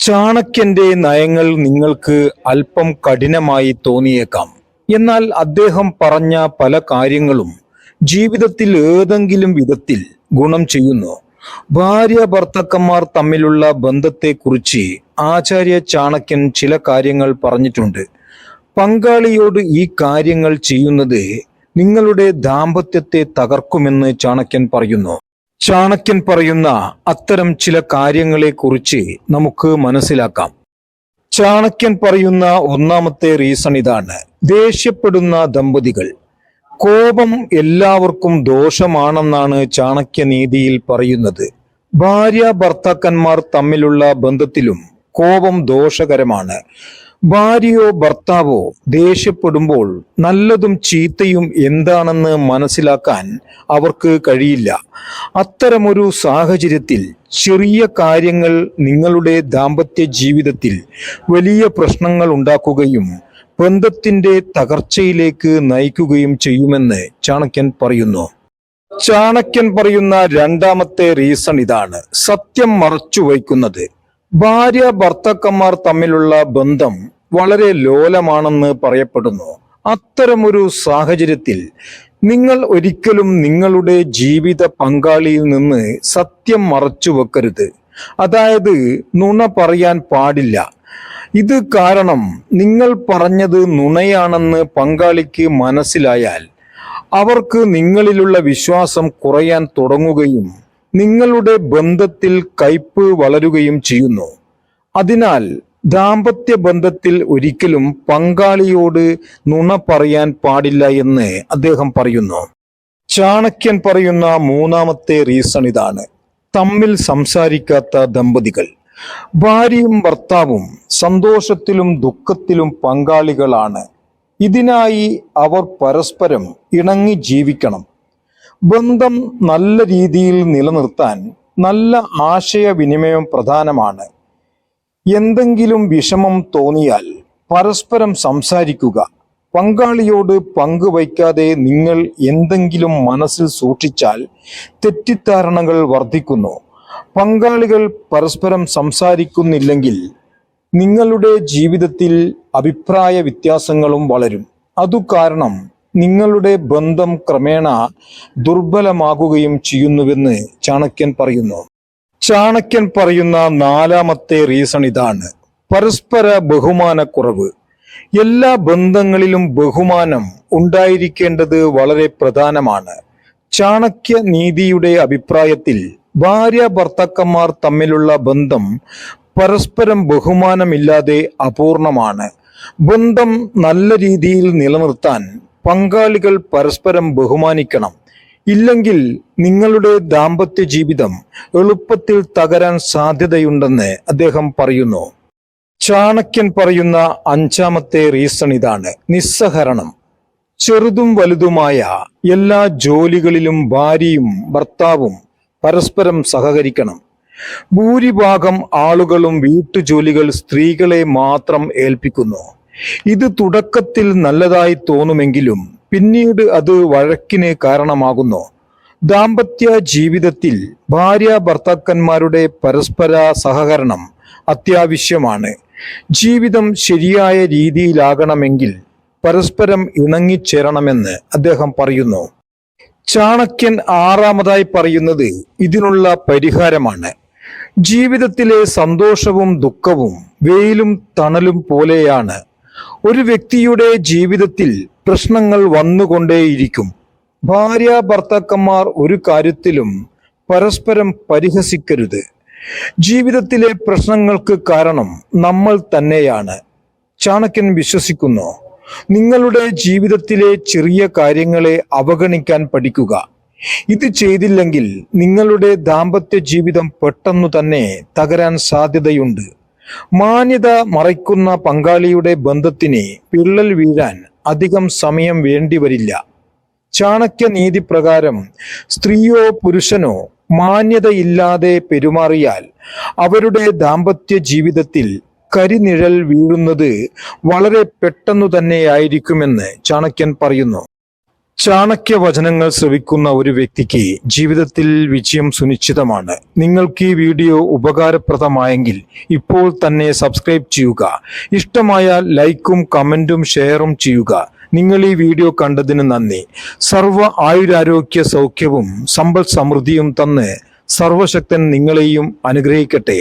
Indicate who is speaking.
Speaker 1: ചാണക്യന്റെ നയങ്ങൾ നിങ്ങൾക്ക് അല്പം കഠിനമായി തോന്നിയേക്കാം. എന്നാൽ അദ്ദേഹം പറഞ്ഞ പല കാര്യങ്ങളും ജീവിതത്തിൽ ഏതെങ്കിലും വിധത്തിൽ ഗുണം ചെയ്യുന്നു. ഭാര്യ ഭർത്തക്കന്മാർ തമ്മിലുള്ള ബന്ധത്തെക്കുറിച്ച് ആചാര്യ ചാണക്യൻ ചില കാര്യങ്ങൾ പറഞ്ഞിട്ടുണ്ട്. പങ്കാളിയോട് ഈ കാര്യങ്ങൾ ചെയ്യുന്നത് നിങ്ങളുടെ ദാമ്പത്യത്തെ തകർക്കുമെന്ന് ചാണക്യൻ പറയുന്നു. ചാണക്യൻ പറയുന്ന അത്തരം ചില കാര്യങ്ങളെക്കുറിച്ച് നമുക്ക് മനസ്സിലാക്കാം. ചാണക്യൻ പറയുന്ന ഒന്നാമത്തെ റീസൺ ഇതാണ്. ദേഷ്യപ്പെടുന്ന ദമ്പതികൾ. കോപം എല്ലാവർക്കും ദോഷമാണെന്നാണ് ചാണക്യ നീതിയിൽ പറയുന്നത്. ഭാര്യ ഭർത്താക്കന്മാർ തമ്മിലുള്ള ബന്ധത്തിലും കോപം ദോഷകരമാണ്. ഭാര്യയോ ഭർത്താവോ ദേഷ്യപ്പെടുമ്പോൾ നല്ലതും ചീത്തയും എന്താണെന്ന് മനസ്സിലാക്കാൻ അവർക്ക് കഴിയില്ല. അത്തരമൊരു സാഹചര്യത്തിൽ ചെറിയ കാര്യങ്ങൾ നിങ്ങളുടെ ദാമ്പത്യ ജീവിതത്തിൽ വലിയ പ്രശ്നങ്ങൾ ഉണ്ടാക്കുകയും ബന്ധത്തിന്റെ തകർച്ചയിലേക്ക് നയിക്കുകയും ചെയ്യുമെന്ന് ചാണക്യൻ പറയുന്നു. ചാണക്യൻ പറയുന്ന രണ്ടാമത്തെ റീസൺ ഇതാണ്. സത്യം മറച്ചു വയ്ക്കുന്നത് ഭാര്യ ഭർത്തക്കന്മാർ തമ്മിലുള്ള ബന്ധം വളരെ ലോലമാണെന്ന് പറയപ്പെടുന്നു. അത്തരമൊരു സാഹചര്യത്തിൽ നിങ്ങൾ ഒരിക്കലും നിങ്ങളുടെ ജീവിത പങ്കാളിയിൽ നിന്ന് സത്യം മറച്ചു വെക്കരുത്. അതായത് നുണ പറയാൻ പാടില്ല. ഇത് കാരണം നിങ്ങൾ പറഞ്ഞത് നുണയാണെന്ന് പങ്കാളിക്ക് മനസ്സിലായാൽ അവർക്ക് നിങ്ങളിലുള്ള വിശ്വാസം കുറയാൻ തുടങ്ങുകയും നിങ്ങളുടെ ബന്ധത്തിൽ കയ്പ് വളരുകയും ചെയ്യുന്നു. അതിനാൽ ദാമ്പത്യ ബന്ധത്തിൽ ഒരിക്കലും പങ്കാളിയോട് നുണ പറയാൻ പാടില്ല എന്ന് അദ്ദേഹം പറയുന്നു. ചാണക്യൻ പറയുന്ന മൂന്നാമത്തെ റീസൺ ഇതാണ്. തമ്മിൽ സംസാരിക്കാത്ത ദമ്പതികൾ. ഭാര്യയും ഭർത്താവും സന്തോഷത്തിലും ദുഃഖത്തിലും പങ്കാളികളാണ്. ഇതിനായി അവർ പരസ്പരം ഇണങ്ങി ജീവിക്കണം. ബന്ധം നല്ല രീതിയിൽ നിലനിർത്താൻ നല്ല ആശയവിനിമയം പ്രധാനമാണ്. എന്തെങ്കിലും വിഷമം തോന്നിയാൽ പരസ്പരം സംസാരിക്കുക. പങ്കാളിയോട് പങ്കുവയ്ക്കാതെ നിങ്ങൾ എന്തെങ്കിലും മനസ്സിൽ സൂക്ഷിച്ചാൽ തെറ്റിദ്ധാരണകൾ വർദ്ധിക്കുന്നു. പങ്കാളികൾ പരസ്പരം സംസാരിക്കുന്നില്ലെങ്കിൽ നിങ്ങളുടെ ജീവിതത്തിൽ അഭിപ്രായ വ്യത്യാസങ്ങളും വളരും. അതു കാരണം നിങ്ങളുടെ ബന്ധം ക്രമേണ ദുർബലമാകുകയും ചെയ്യുന്നുവെന്ന് ചാണക്യൻ പറയുന്നു. ചാണക്യൻ പറയുന്ന നാലാമത്തെ റീസൺ ഇതാണ്. പരസ്പര ബഹുമാനക്കുറവ്. എല്ലാ ബന്ധങ്ങളിലും ബഹുമാനം ഉണ്ടായിരിക്കേണ്ടത് വളരെ പ്രധാനമാണ്. ചാണക്യ നീതിയുടെ അഭിപ്രായത്തിൽ ഭാര്യ ഭർത്താക്കന്മാർ തമ്മിലുള്ള ബന്ധം പരസ്പരം ബഹുമാനമില്ലാതെ അപൂർണമാണ്. ബന്ധം നല്ല രീതിയിൽ നിലനിർത്താൻ പങ്കാളികൾ പരസ്പരം ബഹുമാനിക്കണം. ഇല്ലെങ്കിൽ നിങ്ങളുടെ ദാമ്പത്യ ജീവിതം എളുപ്പത്തിൽ തകരാൻ സാധ്യതയുണ്ടെന്ന് അദ്ദേഹം പറയുന്നു. ചാണക്യൻ പറയുന്ന അഞ്ചാമത്തെ റീസൺ ഇതാണ്. നിസ്സഹരണം. ചെറുതും വലുതുമായ എല്ലാ ജോലികളിലും ഭാര്യയും ഭർത്താവും പരസ്പരം സഹകരിക്കണം. ഭൂരിഭാഗം ആളുകളും വീട്ടുജോലികൾ സ്ത്രീകളെ മാത്രം ഏൽപ്പിക്കുന്നു. ഇത് തുടക്കത്തിൽ നല്ലതായി തോന്നുമെങ്കിലും പിന്നീട് അത് വഴക്കിന് കാരണമാകുന്നു. ദാമ്പത്യ ജീവിതത്തിൽ ഭാര്യ ഭർത്താക്കന്മാരുടെ പരസ്പര സഹകരണം അത്യാവശ്യമാണ്. ജീവിതം ശരിയായ രീതിയിലാകണമെങ്കിൽ പരസ്പരം ഇണങ്ങിച്ചേരണമെന്ന് അദ്ദേഹം പറയുന്നു. ചാണക്യൻ ആറാമതായി പറയുന്നത് ഇതിനുള്ള പരിഹാരമാണ്. ജീവിതത്തിലെ സന്തോഷവും ദുഃഖവും വെയിലും തണലും പോലെയാണ് ഒരു വ്യക്തിയുടെ ജീവിതത്തിൽ പ്രശ്നങ്ങൾ വന്നുകൊണ്ടേയിരിക്കും. ഭാര്യ ഭർത്താക്കന്മാർ ഒരു കാര്യത്തിലും പരസ്പരം പരിഹസിക്കരുത്. ജീവിതത്തിലെ പ്രശ്നങ്ങൾക്ക് കാരണം നമ്മൾ തന്നെയാണ്. ചാണക്യൻ വിശ്വസിക്കുന്നു നിങ്ങളുടെ ജീവിതത്തിലെ ചെറിയ കാര്യങ്ങളെ അവഗണിക്കാൻ പഠിക്കുക. ഇത് ചെയ്തില്ലെങ്കിൽ നിങ്ങളുടെ ദാമ്പത്യ ജീവിതം പെട്ടെന്നു തന്നെ തകരാൻ സാധ്യതയുണ്ട്. മാന്യത മറയ്ക്കുന്ന പങ്കാളിയുടെ ബന്ധത്തിന് പിള്ളൽ വീഴാൻ അധികം സമയം വേണ്ടിവരില്ല. ചാണക്യ നീതി പ്രകാരം സ്ത്രീയോ പുരുഷനോ മാന്യതയില്ലാതെ പെരുമാറിയാൽ അവരുടെ ദാമ്പത്യ ജീവിതത്തിൽ കരിനിഴൽ വീഴുന്നത് വളരെ പെട്ടെന്നു തന്നെയായിരിക്കുമെന്ന് ചാണക്യൻ പറയുന്നു. ചാണക്യ വചനങ്ങൾ ശ്രവിക്കുന്ന ഒരു വ്യക്തിക്ക് ജീവിതത്തിൽ വിജയം സുനിശ്ചിതമാണ്. നിങ്ങൾക്ക് ഈ വീഡിയോ ഉപകാരപ്രദമായെങ്കിൽ ഇപ്പോൾ തന്നെ സബ്സ്ക്രൈബ് ചെയ്യുക. ഇഷ്ടമായ ലൈക്കും കമന്റും ഷെയറും ചെയ്യുക. നിങ്ങൾ ഈ വീഡിയോ കണ്ടതിന് നന്ദി. സർവ ആയുരാരോഗ്യ സൗഖ്യവും സമ്പൽ സമൃദ്ധിയും തന്ന് സർവശക്തൻ നിങ്ങളെയും അനുഗ്രഹിക്കട്ടെ.